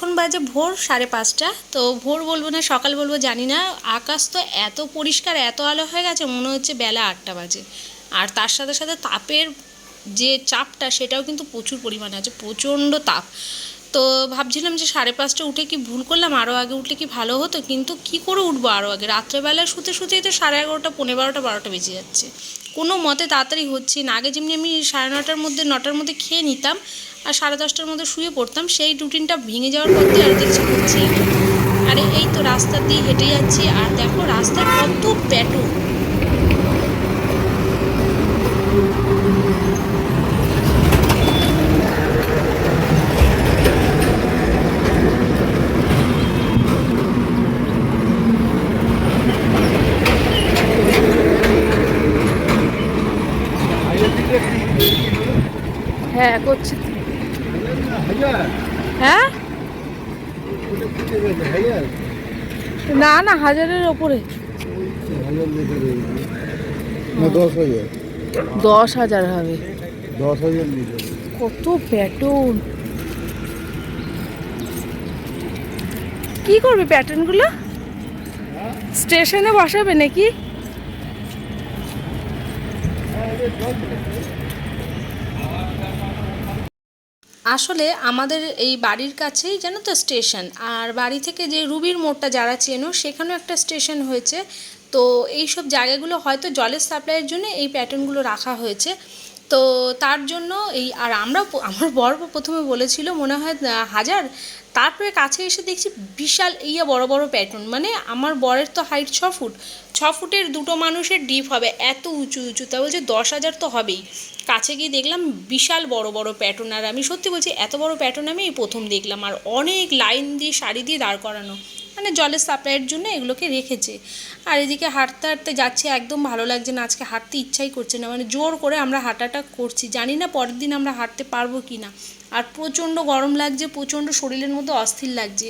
এখন বাজে ভোর সাড়ে পাঁচটা, তো ভোর বলব না, সকাল বলব জানি না। আকাশ তো এত পরিষ্কার, এত আলো হয়ে গেছে, মনে হচ্ছে বেলা আটটা বাজে। আর তার সাথে সাথে তাপের যে চাপটা, সেটাও কিন্তু প্রচুর পরিমাণে আছে, প্রচণ্ড তাপ। তো ভাবছিলাম যে সাড়ে পাঁচটা উঠে কি ভুল করলাম? আরও আগে উঠলে কি ভালো হতো? কিন্তু কি করে উঠবো আরও আগে? রাত্রেবেলায় শুতে শুতেই তো সাড়ে এগারোটা পনেরো বারোটা বারোটা বেজে যাচ্ছে। কোনো মতে তাড়াতাড়ি হচ্ছে না। আগে যেমনি আমি সাড়ে নটার মধ্যে নটার মধ্যে খেয়ে নিতাম আর সাড়ে দশটার মধ্যে শুয়ে পড়তাম, সেই রুটিনটা ভেঙে যাওয়ার পর আর দেখছি হচ্ছে আরে এই তো রাস্তা দিয়ে হেঁটে যাচ্ছি। আর দেখো রাস্তায় কত প্যাটো হ্যাঁ করছি। হ্যাঁ? না না হাজারের ওপরে। দশ হাজার। দশ হাজার হবে। দশ হাজার কত প্যাটার্ন কি করবে প্যাটার্নগুলো স্টেশনে বসাবে নাকি? আসলে আমাদের এই বাড়ির কাছেই যেন তো স্টেশন, আর বাড়ি থেকে যে রুবির মোড়টা যারা চেনো সেখানেও একটা স্টেশন হয়েছে। তো এই সব জায়গাগুলো হয়তো জলের সাপ্লাইয়ের জন্য এই প্যাটার্নগুলো রাখা হয়েছে। তো তার জন্য এই, আর আমরা আমার বর প্রথমে বলেছিল, মনে হয় হাজার তারপরে কাছে এসে দেখছি বিশাল ইয়ে বড় বড় প্যাটার্ন মানে আমার বরের তো হাইট ছ ফুট। ছ ফুটের দুটো মানুষের ডিপ হবে, এত উঁচু উঁচু। তা বলছে, দশ হাজার তো হবেই। কাছে গিয়ে দেখলাম বিশাল বড় বড় প্যাটার্ন আর আমি সত্যি বলছি, এত বড় প্যাটার্ন আমি এই প্রথম দেখলাম। আর অনেক লাইন দিয়ে শাড়ি দিয়ে দাঁড় করানো। মানে জলের সাপ্লাইয়ের জন্য এগুলোকে রেখেছে। আর এদিকে হাঁটতে হাঁটতে যাচ্ছে, একদম ভালো লাগছে না, আজকে হাঁটতে ইচ্ছাই করছে না। মানে জোর করে আমরা হাঁটাটা করছি। জানি না পরের দিন আমরা হাঁটতে পারব কি না। আর প্রচণ্ড গরম লাগছে, প্রচণ্ড শরীরের মধ্যে অস্থির লাগছে।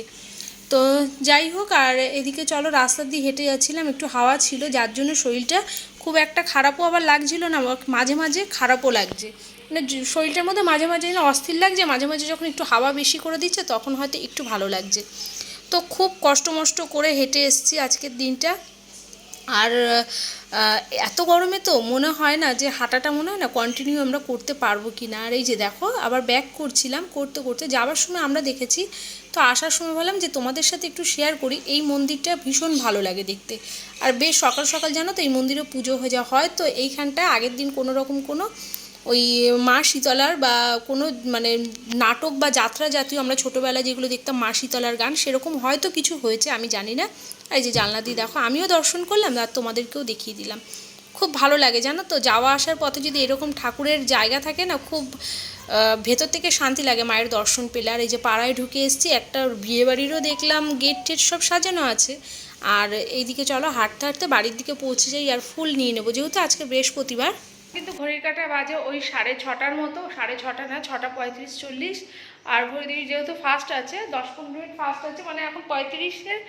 তো যাই হোক, আর এদিকে চলো রাস্তা দিয়ে হেঁটে যাচ্ছিলাম, একটু হাওয়া ছিল, যার জন্য শরীরটা খুব একটা খারাপও আবার লাগছিল না মাঝে মাঝে খারাপও লাগছে। মানে শরীরটার মধ্যে মাঝে মাঝে অস্থির লাগছে, মাঝে মাঝে যখন একটু হাওয়া বেশি করে দিচ্ছে, তখন হয়তো একটু ভালো লাগছে। তো খুব কষ্ট মষ্ট করে হেঁটে এসেছি আজকের দিনটা। আর এত গরমে তো মনে হয় না যে হাঁটাটা মনে হয় না কন্টিনিউ আমরা করতে পারব কি না। আর এই যে দেখো, আবার ব্যাক করছিলাম করতে করতে। যাওয়ার সময় আমরা দেখেছি, তো আসার সময় বললাম যে তোমাদের সাথে একটু শেয়ার করি। এই মন্দিরটা ভীষণ ভালো লাগে দেখতে। আর বেশ সকাল সকাল জানো তো এই মন্দিরে পুজো হয়ে যাওয়া হয়। তো এইখানটা আগের দিন কোনো রকম কোনো ওই মা শীতলার বা কোনো মানে নাটক বা যাত্রা জাতীয় আমরা ছোটোবেলায় যেগুলো দেখতাম মা শীতলার গান, সেরকম হয়তো কিছু হয়েছে, আমি জানি না। এই যে জানলা দিয়ে দেখো, আমিও দর্শন করলাম, আর তোমাদেরকেও দেখিয়ে দিলাম। খুব ভালো লাগে জানো তো, যাওয়া আসার পথে যদি এরকম ঠাকুরের জায়গা থাকে না, খুব ভেতর থেকে শান্তি লাগে মায়ের দর্শন পেলে। আর এই যে পাড়ায় ঢুকে এসেছি, একটা বিয়েবাড়িরও দেখলাম, গেট টেট সব সাজানো আছে। আর এইদিকে চলো, হাঁটতে হাঁটতে বাড়ির দিকে পৌঁছে যাই, আর ফুল নিয়ে নেব, যেহেতু আজকে বৃহস্পতিবার। কিন্তু ঘড়ির কাটা বাজে ওই সাড়ে ছটার মতো, সাড়ে ছটা না, ছটা পঁয়ত্রিশ চল্লিশ। আর ঘড়ি যেহেতু ফাস্ট আছে, দশ পনেরো মিনিট ফাস্ট আছে মানে এখন পঁয়ত্রিশের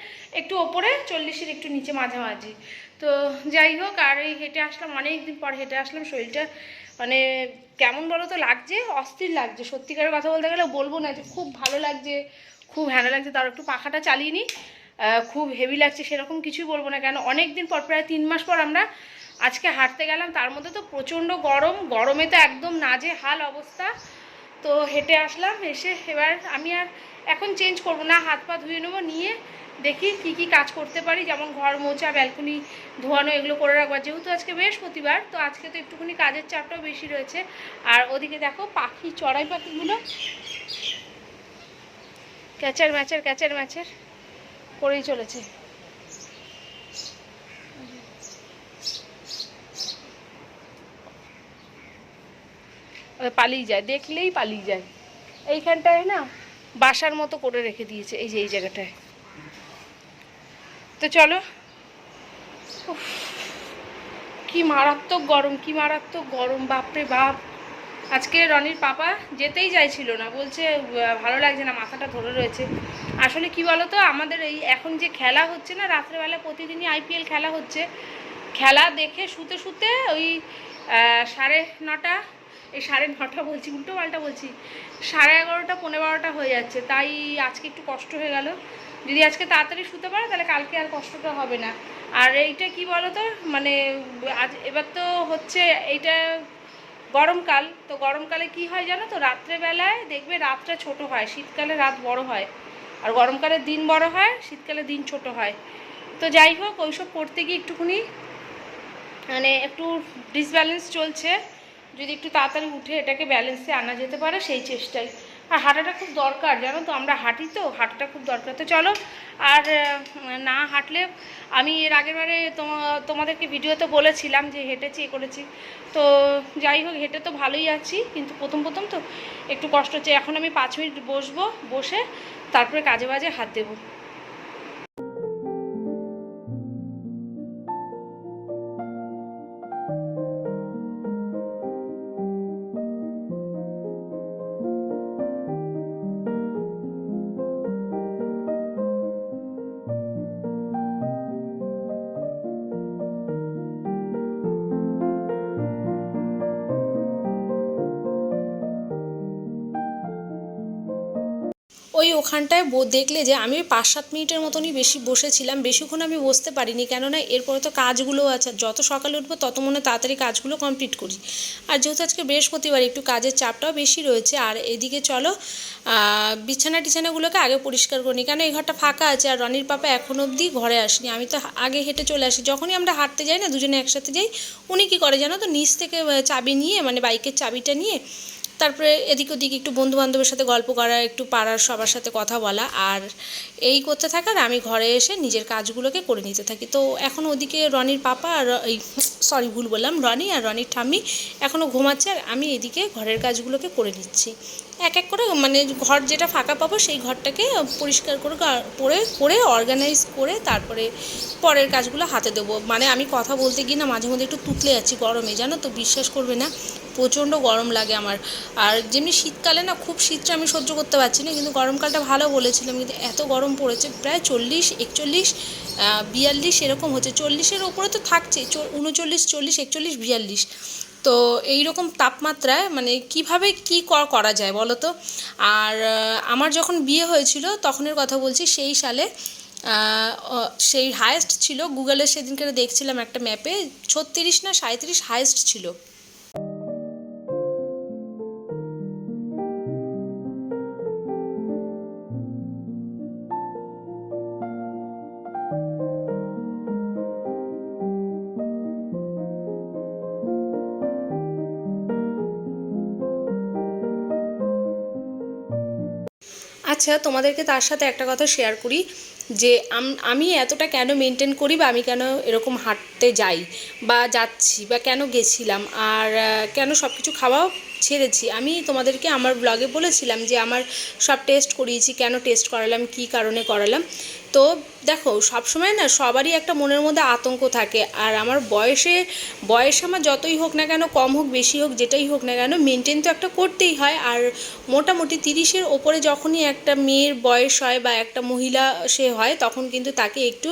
একটু ওপরে, চল্লিশের একটু নিচে মাঝামাঝি। তো যাই হোক, আর এই হেঁটে আসলাম অনেক দিন পর হেঁটে আসলাম, শরীরটা মানে কেমন বলো তো লাগছে? অস্থির লাগছে। সত্যিকারের কথা বলতে গেলে বলব না যে খুব ভালো লাগছে, খুব হ্যাঁ লাগছে, তার একটু পাখাটা চালিয়ে নিই খুব হেভি লাগছে, সেরকম কিছুই বলব না। কেন? অনেক দিন পর, প্রায় তিন মাস পর আমরা আজকে হাঁটতে গেলাম, তার মধ্যে তো প্রচণ্ড গরম, গরমে তো একদম নাজে হাল অবস্থা। তো হেঁটে আসলাম, এসে এবার আমি আর এখন চেঞ্জ করব না, হাত পা ধুয়ে নেব, নিয়ে দেখি কি কি কাজ করতে পারি, যেমন ঘর মোছা ব্যালকনি ধোয়ানো, এগুলো করে রাখব। আর যেহেতু আজকে বৃহস্পতিবার, তো আজকে তো একটুখানি কাজের চাপটাও বেশি রয়েছে। আর ওদিকে দেখো পাখি, চড়াই পাখিগুলো। ক্যাচার ম্যাচার ক্যাচার ম্যাচার করেই চলেছে। পালিয়ে যায়, দেখলেই পালিয়ে যায়। এইখানটায় না বাসার মতো করে রেখে দিয়েছে এই যে, এই জায়গাটায়। তো চলো। কি মারাত্মক গরম, কি মারাত্মক গরম, বাপরে বাপ। আজকে রনির পাপা যেতেই চাইছিল না, বলছে ভালো লাগছে না, মাথাটা ধরে রয়েছে। আসলে কি বলো তো আমাদের এই এখন যে খেলা হচ্ছে না, রাত্রেবেলা প্রতিদিনই আইপিএল খেলা হচ্ছে। খেলা দেখে শুতে শুতে ওই সাড়ে নটা এই সাড়ে নটা বলছি, উল্টো পাল্টা বলছি। সাড়ে এগারোটা পনেরো বারোটা হয়ে যাচ্ছে, তাই আজকে একটু কষ্ট হয়ে গেল। যদি আজকে তাড়াতাড়ি শুতে পারে, তাহলে কালকে আর কষ্টটা হবে না। আর এইটা কি বলো তো মানে আজ এবার তো হচ্ছে এইটা গরমকাল, তো গরমকালে কি হয় জানো তো, রাত্রেবেলায় দেখবে রাতটা ছোট হয়, শীতকালে রাত বড় হয়। আর গরমকালে দিন বড় হয়, শীতকালে দিন ছোট হয়। তো যাই হোক, ওইসব করতে গিয়ে একটুখানি মানে একটু ডিসব্যালেন্স চলছে। যদি একটু তাড়াতাড়ি উঠে এটাকে ব্যালেন্সে আনা যেতে পারে, সেই চেষ্টাই। আর হাঁটাটা খুব দরকার, জানো তো? আমরা হাঁটি তো, হাঁটাটা খুব দরকার। তো চলো, আর না হাঁটলে, আমি এর আগের বারে তোমা- তোমাদেরকে ভিডিওতে বলেছিলাম যে হেঁটেছি, এ করেছি। তো যাই হোক, হেঁটে তো ভালোই আছি, কিন্তু প্রথম প্রথম তো একটু কষ্ট হচ্ছে। এখন আমি পাঁচ মিনিট বসবো, বসে তারপরে কাজে বাজে হাত দেবো। ওখানটায় বো- দেখলে যে আমি পাঁচ সাত মিনিটের মতনই বেশি বসেছিলাম, বেশিক্ষণ আমি বসতে পারিনি। কেননা এরপরে তো কাজগুলো আছে যত সকালে উঠবো তত মনে তাড়াতাড়ি কাজগুলো কমপ্লিট করি। আর যেহেতু আজকে বৃহস্পতিবার, একটু কাজের চাপটাও বেশি রয়েছে, আর এদিকে চলো বিছানা টিছানাগুলোকে আগে পরিষ্কার করি কেন এই ঘরটা ফাঁকা আছে, আর রনির পাপা এখন অবধি ঘরে আসেনি। আমি তো আগে হেঁটে চলে আসি। যখনই আমরা হাঁটতে যাই না, দুজনে একসাথে যাই, উনি কী করে জানো তো, নিচ থেকে চাবি নিয়ে মানে বাইকের চাবিটা নিয়ে তারপরে এদিক ওদিক একটু বন্ধু বান্ধবের সাথে গল্প করা, একটু পাড়ার সবার সাথে কথা বলা, আর এই করতে থাকার আমি ঘরে এসে নিজের কাজগুলোকে করে নিতে থাকি। তো এখন ওদিকে রনির পাপা আর এই, সরি ভুল বললাম, রনি আর রনির ঠাম্মি এখনও ঘুমাচ্ছে আর আমি এদিকে ঘরের কাজগুলোকে করে নিচ্ছি। এক এক করে মানে ঘর যেটা ফাঁকা পাবো সেই ঘরটাকে পরিষ্কার করে করে করে অর্গানাইজ করে তারপরে পরের কাজগুলো হাতে দেবো। মানে আমি কথা বলতে গিয়ে না মাঝে মধ্যে একটু তুতলে যাচ্ছি গরমে, জানো তো, বিশ্বাস করবে না। প্রচণ্ড গরম লাগে আমার। আর যেমনি শীতকালে না, খুব শীতটা আমি সহ্য করতে পারছি না, কিন্তু গরমকালটা ভালো বলেছিলাম, কিন্তু এত গরম পড়েছে, প্রায় চল্লিশ, একচল্লিশ বিয়াল্লিশ এরকম হচ্ছে। চল্লিশের ওপরে তো থাকছে উনচল্লিশ, চল্লিশ, একচল্লিশ, বিয়াল্লিশ। তো এই রকম তাপমাত্রায় মানে কীভাবে ক- করা যায় বলো তো? আর আমার যখন বিয়ে হয়েছিল, তখনের কথা বলছি, সেই সালে সেই হায়েস্ট ছিল গুগলে সেদিনকে দেখছিলাম একটা ম্যাপে ছত্রিশ না সাঁত্রিশ হায়েস্ট ছিল। আচ্ছা তোমাদেরকে তার সাথে একটা কথা শেয়ার করি, যে আম- এতটা কেন মেনটেন করি বা আমি কেন এরকম হাঁটতে যাই বা যাচ্ছি বা কেন গেছিলাম আর কেন সব কিছু খাওয়াও ছেড়েছি? আমি তোমাদেরকে আমার ব্লগে বলেছিলাম যে আমার সব টেস্ট করিয়েছি, কেন টেস্ট করালাম, কি কারণে করালাম। তো দেখো, সবসময় না সবারই একটা মনের মধ্যে আতঙ্ক থাকে। আর আমার বয়সে, বয়স আমার যতই হোক না কেন, কম হোক, বেশি হোক, যেটাই হোক না কেন মেনটেন তো একটা করতেই হয়। আর মোটামুটি তিরিশের ওপরে যখনই একটা মেয়ের বয়স হয় বা একটা মহিলা সে হয়, তখন কিন্তু তাকে একটু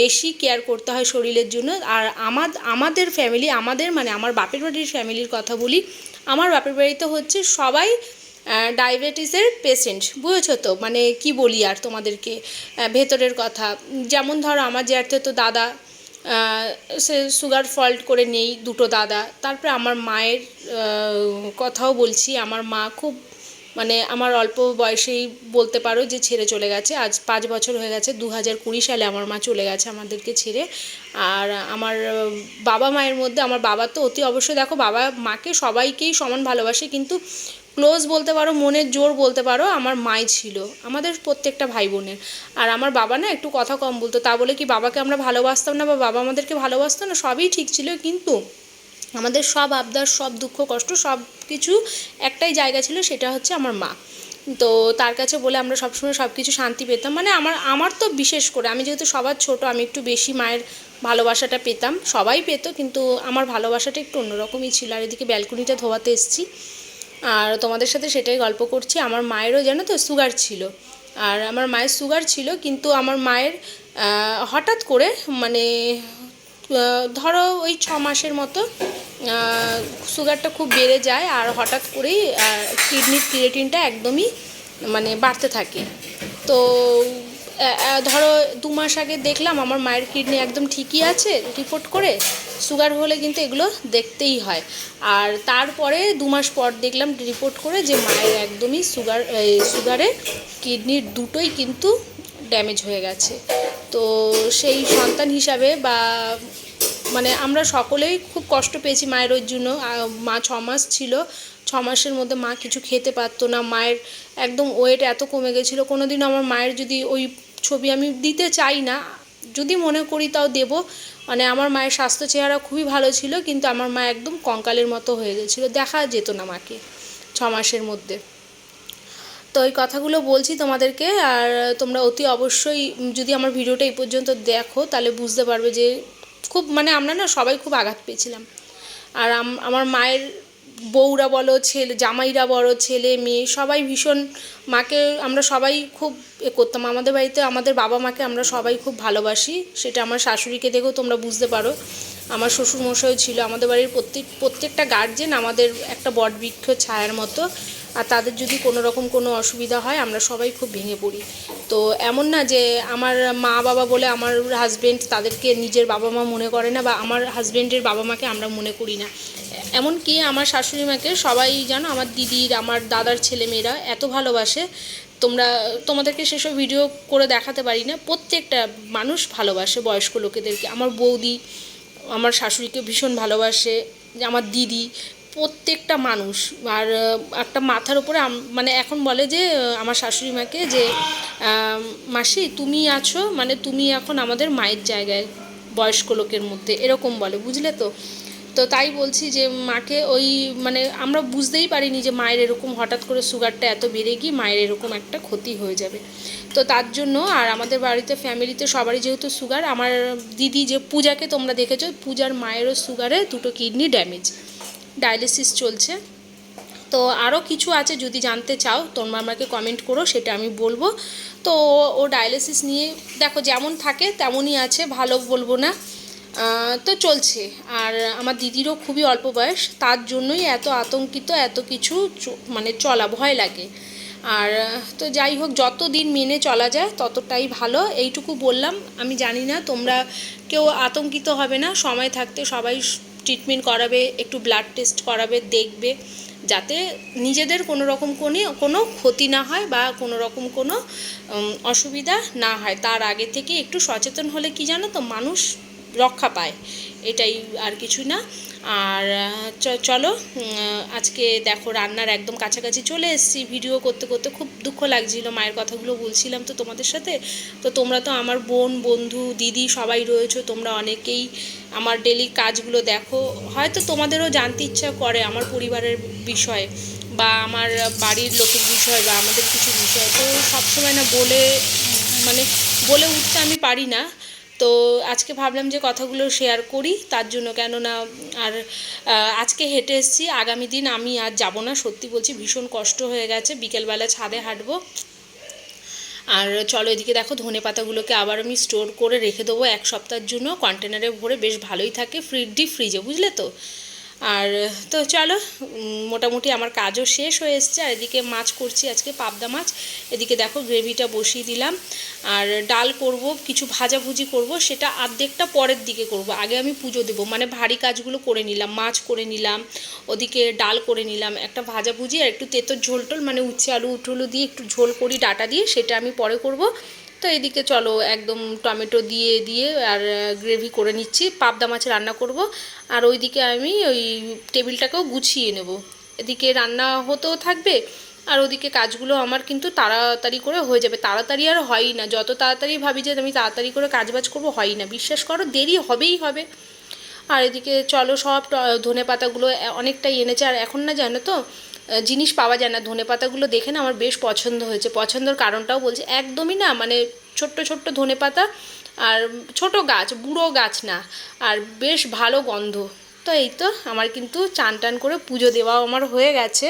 বেশি কেয়ার করতে হয় শরীরের জন্য। আর আমার আমাদের ফ্যামিলি আমাদের মানে আমার বাপের বাড়ির ফ্যামিলির কথা বলি, আমার বাপের বাড়িতে হচ্ছে সবাই ডায়াবেটিসের পেশেন্ট বুঝেছ তো? মানে কি বলি আর তোমাদেরকে? ভেতরের কথা। যেমন ধরো আমার একটা তো দাদা সে সুগার ফল্ট করে নেই, দুটো দাদা। তারপরে আমার মায়ের কথাও বলছি। আমার মা খুব মানে আমার অল্প বয়সেই বলতে পারো যে ছেড়ে চলে গেছে। আজ পাঁচ বছর হয়ে গেছে দু হাজার কুড়ি সালে আমার মা চলে গেছে আমাদেরকে ছেড়ে। আর আমার, বাবা মায়ের মধ্যে, আমার বাবা তো অতি অবশ্যই, দেখো বাবা মাকে সবাইকেই সমান ভালোবাসে, কিন্তু ক্লোজ বলতে পারো, মনের জোর বলতে পারো, আমার মাই ছিল, আমাদের প্রত্যেকটা ভাই বোনের আর আমার বাবা না একটু কথা কম বলতো, তা বলে কি বাবাকে আমরা ভালোবাসতাম না বা বাবা আমাদেরকে ভালোবাসতো না, সবই ঠিক ছিল, কিন্তু আমাদের সব আবদার, সব দুঃখ, কষ্ট, সব কিছু একটাই জায়গা ছিল, সেটা হচ্ছে আমার মা। তো তার কাছে বলে আমরা সবসময় সব কিছু শান্তি পেতাম মানে আমার আমার তো বিশেষ করে, আমি যেহেতু সবার ছোট, আমি একটু বেশি মায়ের ভালোবাসাটা পেতাম, সবাই পেত, কিন্তু আমার ভালোবাসাটা একটু অন্যরকমই ছিল, আর এদিকে ব্যালকনিটা ধোয়াতে এসেছি। আর তোমাদের সাথে সেটাই গল্প করছি। আমার মায়েরও জানো তো সুগার ছিল। আর আমার মায়ের সুগার ছিল, কিন্তু আমার মায়ের হঠাৎ করে মানে ধরো ওই ছ মাসের মতো সুগারটা খুব বেড়ে যায় আর হঠাৎ করেই কিডনির ক্রিয়েটিনটা একদমই মানে বাড়তে থাকে। তো ধরো দু মাস আগে দেখলাম আমার মায়ের কিডনি একদম ঠিকই আছে রিপোর্ট করে। সুগার হলে কিন্তু এগুলো দেখতেই হয়। আর তারপরে দু মাস পর দেখলাম রিপোর্ট করে যে মায়ের একদমই সুগার সুগারে কিডনির দুটোই কিন্তু ড্যামেজ হয়ে গেছে। তো সেই সন্তান হিসাবে বা মানে আমরা সকলেই খুব কষ্ট পেয়েছি মায়ের ওই জন্য। মা ছ মাস ছিল, ছ মাসের মধ্যে মা কিছু খেতে পারতো না। মায়ের একদম ওয়েট এত কমে গেছিল। কোনো দিন আমার মায়ের যদি ওই ছবি আমি দিতে চাই না। যদি মনে করি তাও দেব। মানে আমার মায়ের স্বাস্থ্য চেহারা খুবই ভালো ছিল, কিন্তু আমার মা একদম কঙ্কালের মতো হয়ে গেছিল। দেখা যেত না মাকে ছ মাসের মধ্যে। তো এই কথাগুলো বলছি তোমাদেরকে, আর তোমরা অতি অবশ্যই যদি আমার ভিডিওটা এই পর্যন্ত দেখো, তাহলে বুঝতে পারবে যে খুব মানে আমরা না সবাই খুব আঘাত পেয়েছিলাম। আর আম- আমার মায়ের বউরা বলো, ছেলে, জামাইরা বলো, ছেলে, মেয়ে, সবাই ভীষণ মাকে আমরা সবাই খুব এ করতাম। আমাদের বাড়িতে আমাদের বাবা মাকে আমরা সবাই খুব ভালোবাসি। সেটা আমার শাশুড়িকে দেখেও তোমরা বুঝতে পারো। আমার শ্বশুর মশাইও ছিল। আমাদের বাড়ির প্রত্যেক, প্রত্যেকটা গার্জেন আমাদের একটা বট বৃক্ষ ছায়ার মতো। আর তাদের যদি কোনো রকম কোনো অসুবিধা হয়, আমরা সবাই খুব ভেঙে পড়ি। তো এমন না যে আমার মা বাবা বলে আমার হাজবেন্ড তাদেরকে নিজের বাবা মা মনে করে না বা আমার হাজবেন্ডের বাবা মাকে আমরা মনে করি না। এমনকি আমার শাশুড়ি মাকে সবাই জানো, আমার দিদির, আমার দাদার ছেলেমেয়েরা এত ভালোবাসে। তোমরা, তোমাদেরকে সেসব ভিডিও করে দেখাতে পারি না। প্রত্যেকটা মানুষ ভালোবাসে বয়স্ক লোকেদেরকে। আমার বৌদি, আমার শাশুড়িকে ভীষণ ভালোবাসে, আমার দিদি, প্রত্যেকটা মানুষ। আর একটা মাথার উপরে মানে এখন বলে যে আমার শাশুড়ি মাকে যে মাসি, তুমি আছো মানে তুমি এখন আমাদের মায়ের জায়গায় বয়স্ক লোকের মধ্যে। এরকম বলে, বুঝলে তো? তো তাই বলছি যে মাকে ওই মানে আমরা বুঝতেই পারিনি যে মায়ের এরকম হঠাৎ করে সুগারটা এত বেড়ে গিয়ে মায়ের এরকম একটা ক্ষতি হয়ে যাবে। তো তার জন্য আর আমাদের বাড়িতে ফ্যামিলিতে সবারই যেহেতু সুগার আমার দিদি যে পূজাকে তোমরা দেখেছ, পূজার মায়েরও সুগারে দুটো কিডনি ড্যামেজ ডায়ালিসিস চলছে। তো আরও কিছু আছে যদি জানতে চাও, তোমরা আমাকে কমেন্ট করো, সেটা আমি বলব। তো ও ডায়ালিসিস নিয়ে, দেখো যেমন থাকে তেমনই আছে, ভালো বলব না। তো চলছে। আর আমার দিদিরও খুবই অল্প বয়স, তার জন্যই এত আতঙ্কিত, এত কিছু মানে চলা ভয় লাগে। আর, তো যাই হোক, যত দিন মেনে চলা যায়, ততটাই ভালো। এইটুকু বললাম। আমি জানি না, তোমরা কেউ আতঙ্কিত হবে না। সময় থাকতে সবাই ট্রিটমেন্ট করাবে, একটু ব্লাড টেস্ট করাবে, দেখবে, যাতে নিজেদের কোনো রকম কোনো কোনো ক্ষতি না হয় বা কোনো রকম কোনো অসুবিধা না হয়। তার আগে থেকে একটু সচেতন হলে কি জানো তো, মানুষ রক্ষা পায়, এটাই আর কিছু না। আর চলো আজকে দেখো রান্নার একদম কাছাকাছি চলে এসেছি। ভিডিও করতে করতে খুব দুঃখ লাগছিল, মায়ের কথাগুলো বলছিলাম তো তোমাদের সাথে। তো তোমরা তো আমার বোন, বন্ধু, দিদি সবাই রয়েছো, তোমরা অনেকেই আমার ডেলি কাজগুলো দেখো। হয়তো তোমাদেরও জানতে ইচ্ছা করে আমার পরিবারের বিষয়ে বা আমার বাড়ির লোকের বিষয় বা আমাদের কিছু বিষয়। তো সবসময় না বলে মানে বলে উঠতে আমি পারি না। তো আজকে ভাবলাম যে কথাগুলো শেয়ার করি, তার জন্য কেননা আর আজকে হেঁটে এসেছি, আগামী দিন আমি আর যাব না, সত্যি বলছি ভীষণ কষ্ট হয়ে গেছে, বিকেলবেলা ছাদে হাঁটবো। আর চলো এদিকে দেখো, ধনে পাতাগুলোকে আবার আমি স্টোর করে রেখে দেবো এক সপ্তাহের জন্য কন্টেনারে ভরে বেশ ভালোই থাকে ফ্রি ডিপ ফ্রিজে বুঝলে তো? আর, তো চলো মোটামুটি আমার কাজও শেষ হয়ে এসছে, আর এদিকে মাছ করছি আজকে, পাবদা মাছ। এদিকে দেখো গ্রেভিটা বসিয়ে দিলাম। আর ডাল করব, কিছু ভাজাভুজি করব, সেটা আর্ধেকটা পরের দিকে করব। আগে আমি পুজো দেবো মানে ভারী কাজগুলো করে নিলাম, মাছ করে নিলাম, ওদিকে ডাল করে নিলাম, একটা ভাজাভুজি আর একটু তেঁতোর ঝোল টোল মানে উচ্ছে আলু, উঠুলু দিয়ে একটু ঝোল করি, ডাটা দিয়ে, সেটা আমি পরে করব। তো এদিকে চলো একদম টমেটো দিয়ে দিয়ে আর গ্রেভি করে নিচ্ছি। পাবদা মাছ রান্না করব। আর ওইদিকে আমি ওই টেবিলটাকেও গুছিয়ে নেব। এদিকে রান্না হতেও থাকবে। আর ওদিকে কাজগুলো আমার কিন্তু তাড়াতাড়ি করে হয়ে যাবে। তাড়াতাড়ি আর হয়ই না। যত তাড়াতাড়ি ভাবি যে আমি তাড়াতাড়ি করে কাজবাজ করব, হয়ই না। বিশ্বাস করো, দেরি হবেই হবে। আর এদিকে চলো সব ধনে পাতাগুলো অনেকটাই এনেছে। আর এখন না জানো তো জিনিস পাওয়া যায় না, ধনে পাতাগুলো দেখে না আমার বেশ পছন্দ হয়েছে। পছন্দের কারণটাও বলছে, একদমই না মানে ছোট্ট ছোট্ট ধনে পাতা আর ছোট গাছ, বুড়ো গাছ না, আর বেশ ভালো গন্ধ। তো এই তো, আমার কিন্তু চান টান করে পুজো দেওয়াও আমার হয়ে গেছে।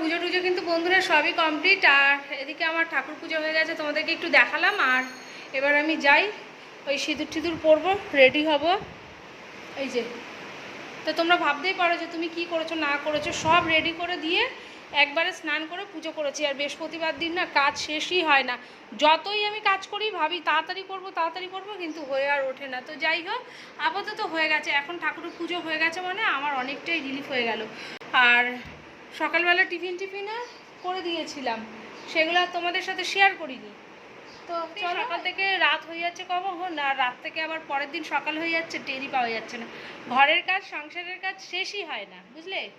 পুজো টুজো কিন্তু বন্ধুরা সবই কমপ্লিট আর এদিকে আমার ঠাকুর পুজো হয়ে গেছে, তোমাদেরকে একটু দেখালাম, আর এবার আমি যাই, ওই সিঁদুর টিঁদুর পরবো রেডি হব। এই যে, তো তোমরা ভাবতেই পারো যে তুমি কি করেছ, না করেছ, সব রেডি করে দিয়ে একবারে স্নান করে পুজো করেছি, আর বৃহস্পতিবার দিন না কাজ শেষই হয় না। যতই আমি কাজ করি, ভাবি তাড়াতাড়ি করব, তাড়াতাড়ি করব, কিন্তু হয়ে আর ওঠে না। তো যাই হোক, আপাতত হয়ে গেছে, এখন ঠাকুরের পুজো হয়ে গেছে মানে আমার অনেকটাই রিলিফ হয়ে গেল। আর সকালবেলা টিফিন টিফিনে করে দিয়েছিলাম। সেগুলো তোমাদের সাথে শেয়ার করিনি। তো সকাল থেকে রাত হয়ে যাচ্ছে কখন? আর রাত থেকে আবার পরের দিন সকাল হয়ে যাচ্ছে টেরি পাওয়া যাচ্ছে না। ঘরের কাজ সংসারের কাজ শেষই হয় না বুঝলে?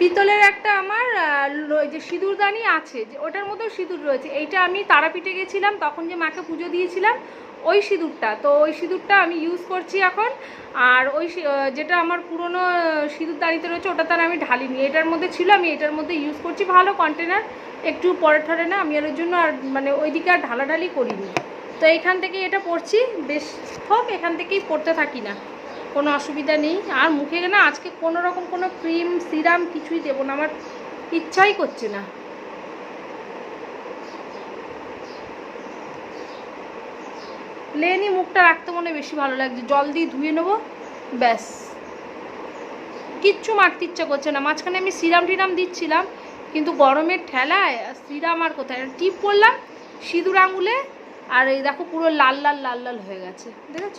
পিতলের একটা আমার ওই যে সিঁদুরদানি আছে, যে ওটার মধ্যেও সিঁদুর রয়েছে। এইটা আমি তারাপীঠে গেছিলাম, তখন যে মাকে পুজো দিয়েছিলাম, ওই সিঁদুরটা। তো ওই সিঁদুরটা আমি ইউজ করছি এখন। আর ওই যেটা আমার পুরনো সিঁদুর সিঁদুরদানিতে রয়েছে, ওটা তার আমি ঢালিনি। এটার মধ্যে ছিল, আমি এটার মধ্যে ইউজ করছি। ভালো কন্টেনার একটু পরে ঠরে না, আমি আর ওই জন্য আর মানে ওইদিকে আর ঢালাঢালি করিনি। তো এখান থেকে এটা পড়ছি। বেশ, হোক, এখান থেকেই পড়তে থাকি না। কোনো অসুবিধা নেই। আর মুখে না আজকে কোনো রকম কোনো ক্রিম, সিরাম কিছুই দেবো না। আমার ইচ্ছাই করছে না। লেনি মুখটা রাখতে মনে বেশি ভালো লাগছে। জল দিয়ে ধুয়ে নেব, ব্যাস। কিচ্ছু মাখতে ইচ্ছা করছে না। মাঝখানে আমি সিরাম টিরাম দিচ্ছিলাম, কিন্তু গরমের ঠেলায় সিরাম আর কোথায়? টিপ করলাম সিঁদুর আঙুলে, আর এই দেখো পুরো লাল লাল লাল লাল হয়ে গেছে। দেখেছ?